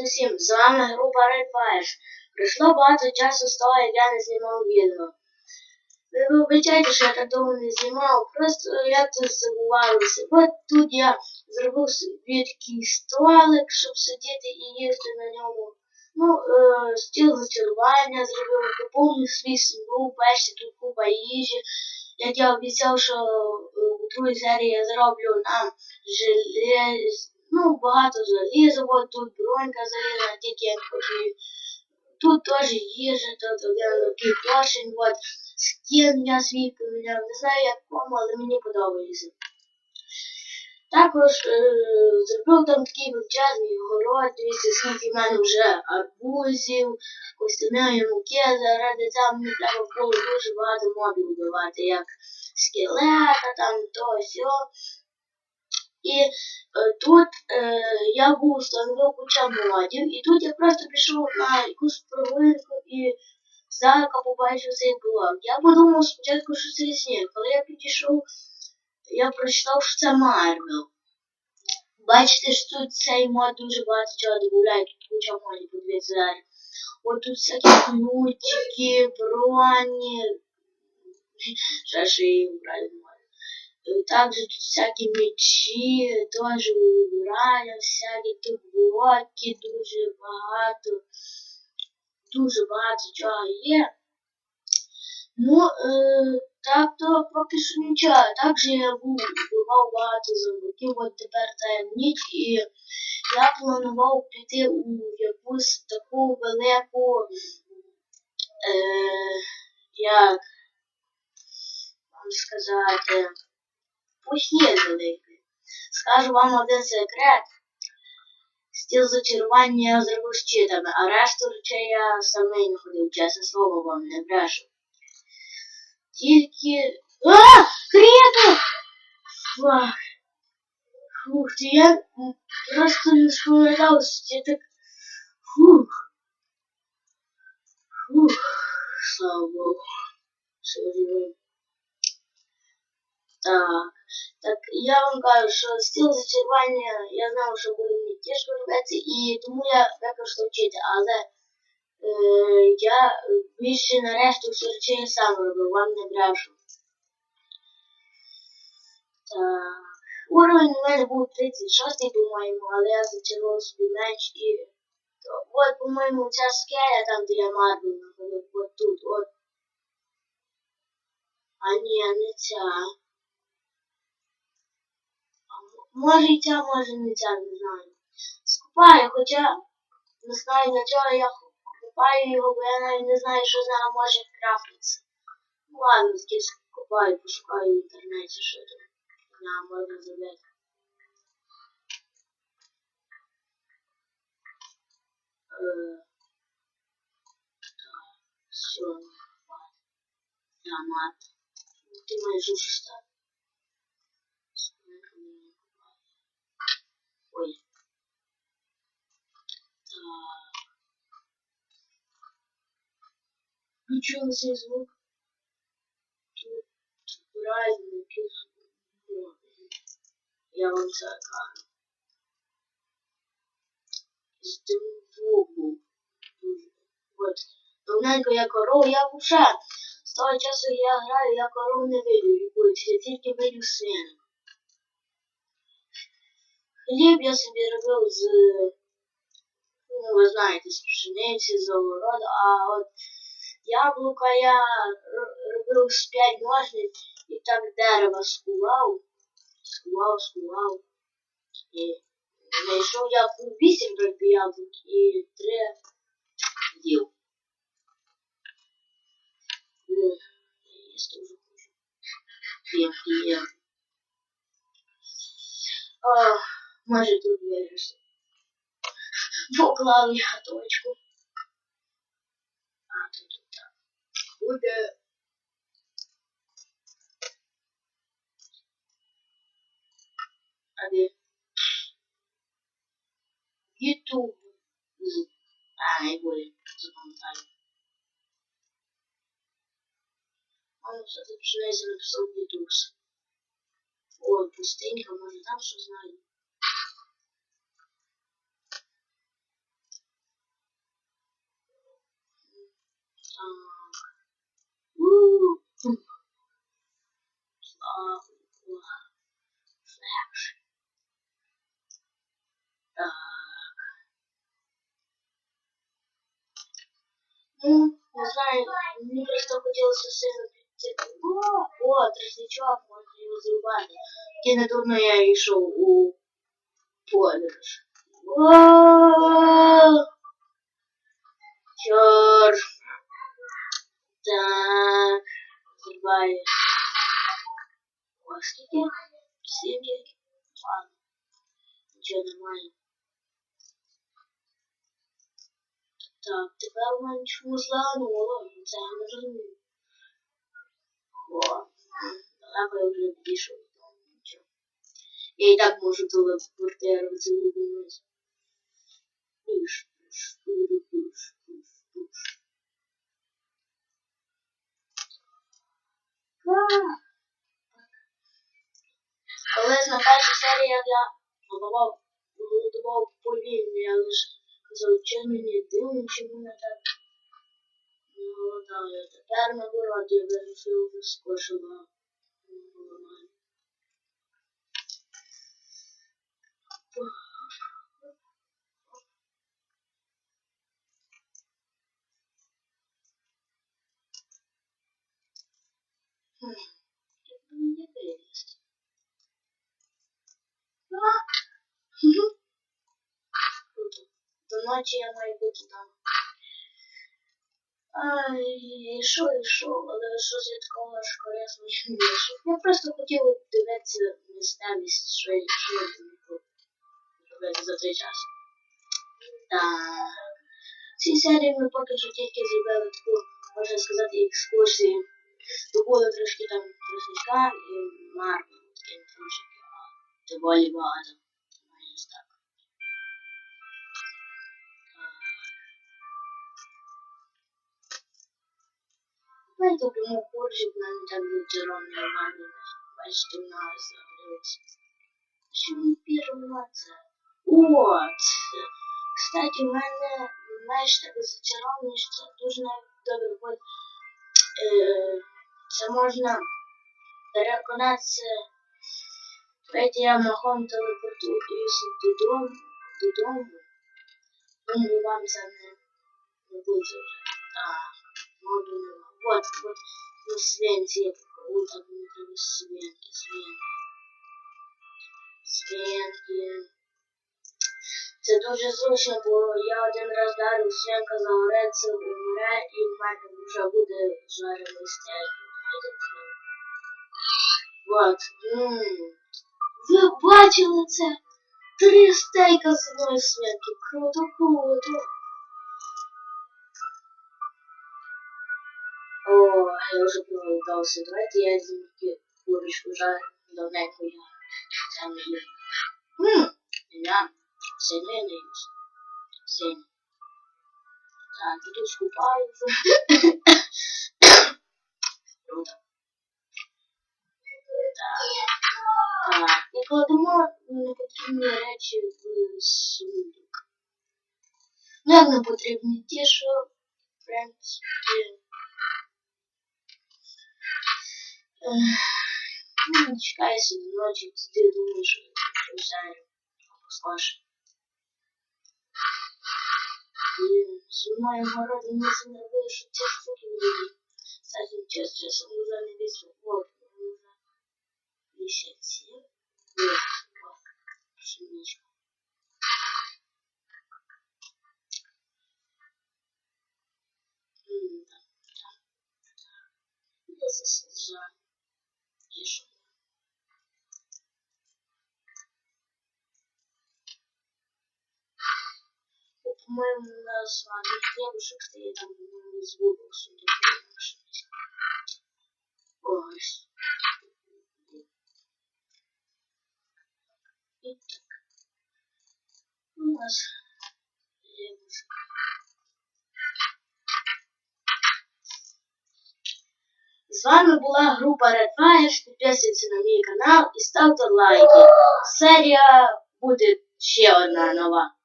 Привіт усім! З вами група Red Fires. Пройшло багато часу з того, як я не знімав відео. Ви вибачайте, що я так довго не знімав, просто я тут забувалася. От тут я зробив собі такий столик, щоб сидіти і їсти на ньому. Ну, е, стіл зачарування зробив, поповнив свій сундук, бачите, тут купа їжі. Як я обіцяв, що е, у другій серії я зроблю нам желез, ну, багато заліза, от тут бронька заліза, тільки я хочу. Тут теж їжа, тут такий поршень, от скін я свій поміняв. Не знаю як кому, але мені подобається. Також е, зробив там такий величезний город, дивіться, скільки в мене вже арбузів, костяної муки, заради цього мені треба було дуже багато мобів вбивати, як скелета, там то сьо. І е, тут е, я був встановив куча модів, і тут я просто пішов на якусь провинку і здалека побачив цей блок. Я подумав спочатку, що це сніг. Коли я підійшов, я прочитав, що це Марвел. Бачите, що тут цей мод дуже багато чого додає, тут куча модів, подивіться зараз. От тут всякі ключики, броні. І брали также тут всякі мечі, теж убирання, всякі тут блоки, дуже багато, дуже багато чого є. Ну, е, так то поки що нічого. Також я був вбивав багато зомбаків, от тепер та ніч, і я планував піти у якусь таку велику, е, як вам сказати, похід великий. Скажу вам один секрет. Стіл зачарування я зробив з читами, а решту речей я самий не ходив, чесне слово вам не брешу. Тільки... А! Кріпер! Фак. Фух, ти я просто не споминався, я так... Фух. Фух. Слава Богу. Що живий. Так. Так я вам кажу, що стіл зачарування я знав, що буде мені тяжко робити, і тому я використав вчити, але е, я більше нарешту все речей сам робив, вам не брешу. Так. Уровень у мене був 36, по-моєму, але я зачарував собі меч і... От, по-моєму, ця скеля там, де я Марвел знаходив, от тут, от. А ні, не ця. Може і ця, може не ця, не знаю. Скупаю, хоча не знаю для чого я купаю його, бо я навіть не знаю, що з нього може крафтитися. Ну ладно, таки скупаю, пошукаю в інтернеті, що там на можна зробити. Е, все, мат. Ти маєш уже стати. Чё за звук? Тут праздники. Я вам це кажу. З диву. От. Давненько я корову, я вже з того часу я граю, я корову не видю, я тільки видю свинок. Хліб я собі робив з, ну, ви знаєте, з пшениці, з огороду, а от яблука я робив з п'ять ножниць і так дерево скував, скував, скував. І знайшов я вісім тільки яблук і три їв. Є. Може тут вирішити. Поклав я точку. А тут так. Буде. А де? Ютуб. А, не буде. Запам'ятаю. Он все тут починає написав Ютуб. Ой, пустенька, може там що знаю. Ну, не знаю, мені просто хотілося сильно піти. О, о, тростничок, можна його зрубати. Ті не дурно я йшов у подорож. О! Чорт. Так, зрубаю. О, скільки? Сім тільки. Ладно. Нічого нормально. Так, тепер у мене чомусь злагнуло. Це я не розумію. О, далеко я вже підійшов. Нічого. Я і так можу телепортуватися в другу місце. Пуш, пуш, пуш, пуш, пуш, пуш. Колись на першій серії я голодував, голодував повільно, я лише що мені дивно, чому я так не голодаю. Тепер наоборот, я вирішив вже скошила голодаю. Хм, як би мені вилізти? А! Хм. Круто. Ночі я бути там. Ай, йшов, йшов, але щось я такого аж корисного не вийшов. Я просто хотів дивитися місцевість, що я що я там буду робити за цей час. Так. Цій серії ми поки що тільки зробили таку, можна сказати, екскурсію. Добули трошки там просничка і марки, такі трошки, доволі багато. Ну, і купимо коржик, нам так зачаровано нормально. Бачите, у нас загорілося. Що ми? От. Кстати, у мене, знаєш, таке зачаровано, що це дуже навіть добре виходить. Е, це можна переконатися. Я махом телепортуюся додому, додому. Думаю, вам це не, не буде. Так, вот, на свинці, вот так мені треба свинки, свинки. Свинки. Це дуже зручно, бо я один раз дарив, свинка загореться, умре, і в мене вже буде жарений стейк. Вот. Ви бачили це? Три стейка з одної свинки. Круто, круто. Я вже проголодався. Давайте я зімки курочку жарю. Давненько я це не їв. Ммм, я сильно не їв. Сильно. Так, тут скупаються. Круто. Так. Так, і кладемо непотрібні речі в сундук. Ну, як не потрібні ті, в принципі, Ну, чекайся до ночі, ти думаєш, що я взяю або скош. Блін, знімаю городи, не що ці штуки великі. Кстати, час часом вже не. Вот, вже місяці. Пшеничка. Я засажаю. Ну, По-моему, у с вами девушек стоит там, из Google сундука. Ой. Итак. У нас З вами була група Red Fire. Підписуйтесь на мій канал і ставте лайки. Серія буде ще одна нова.